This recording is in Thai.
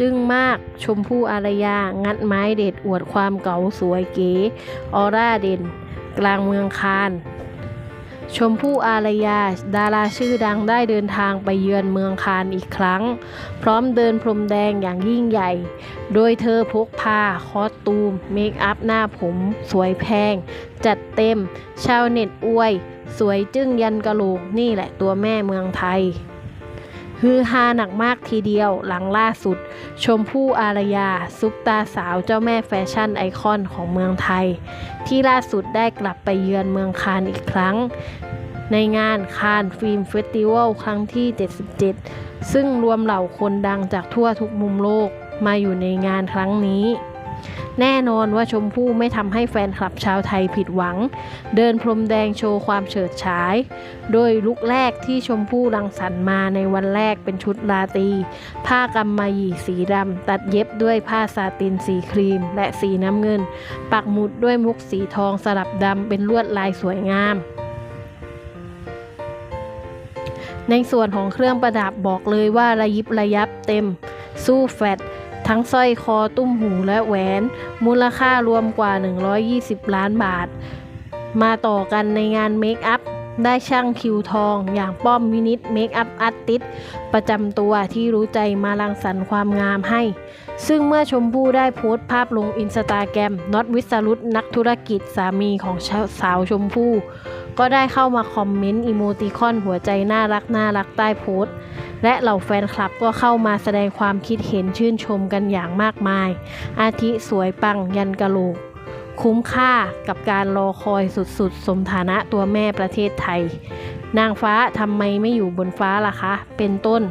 จึ้งมากชมพู่อารยา งัดไม้เด็ดอวดความเก๋าสวยเก๋ออร่าเด่น กลางเมืองคาน ชมพู่อารยา ดาราชื่อดังได้เดินทางไปเยือนเมืองคานอีกครั้ง พร้อมเดินพรมแดงอย่างยิ่งใหญ่ โดยเธอพกพา คอสตูม เมคอัพหน้าผม สวยแพง จัดเต็ม ชาวเน็ตอวย สวยจึ้งยันกะโหลกนี่แหละตัวแม่เมืองไทย ฮือฮาหนักมากทีเดียวหลังล่าสุด ชมพู่อารยา ซุปตาสาวเจ้าแม่แฟชั่นไอคอนของเมืองไทย ที่ล่าสุดได้กลับไปเยือนเมืองคานอีกครั้ง ในงานคานฟิล์มเฟสติวัลครั้งที่ 77 ซึ่งรวมเหล่าคนดังจากทั่วทุกมุมโลกมาอยู่ในงานครั้งนี้ แน่นอนว่าชมพู่ไม่ทำให้แฟนคลับชาวไทยผิดหวัง เดินพรมแดงโชว์ความเฉิดฉาย โดยลุกแรกที่ชมพู่รังสรรค์มาในวันแรกเป็นชุดราตรี ผ้ากำมะหยี่สีดำตัดเย็บด้วยผ้าซาตินสีครีม และสีน้ำเงิน ปักหมุดด้วยมุกสีทองสลับดำเป็นลวดลายสวยงามในส่วนของเครื่องประดับบอกเลยว่าระยิบระยับเต็ม สู้แฟด ทั้งสร้อยคอตุ้มหูและแหวน มูลค่ารวมกว่า 120 ล้านบาท มาต่อกันในงานเมคอัพ ได้ช่างคิวทอง อย่างป้อมมินิทเมคอัพอาร์ติสประจำตัวที่รู้ใจมารังสรรค์ความงามให้ ซึ่งเมื่อชมพู่ได้โพสต์ภาพลงอินสตาแกรมน็อตวิสรุตนักธุรกิจสามีของสาวชมพู่ก็ได้เข้ามาคอมเมนต์อีโมติคอนหัวใจน่ารักน่ารักใต้โพสต์ และเหล่าแฟนคลับก็เข้ามาแสดงความคิดเห็นชื่นชมกันอย่างมากมาย อาทิสวยปังยันกะโหลก คุ้มค่ากับการรอคอยสุดๆ สมฐานะตัวแม่ประเทศไทย นางฟ้าทำไมไม่อยู่บนฟ้าล่ะคะ เป็นต้น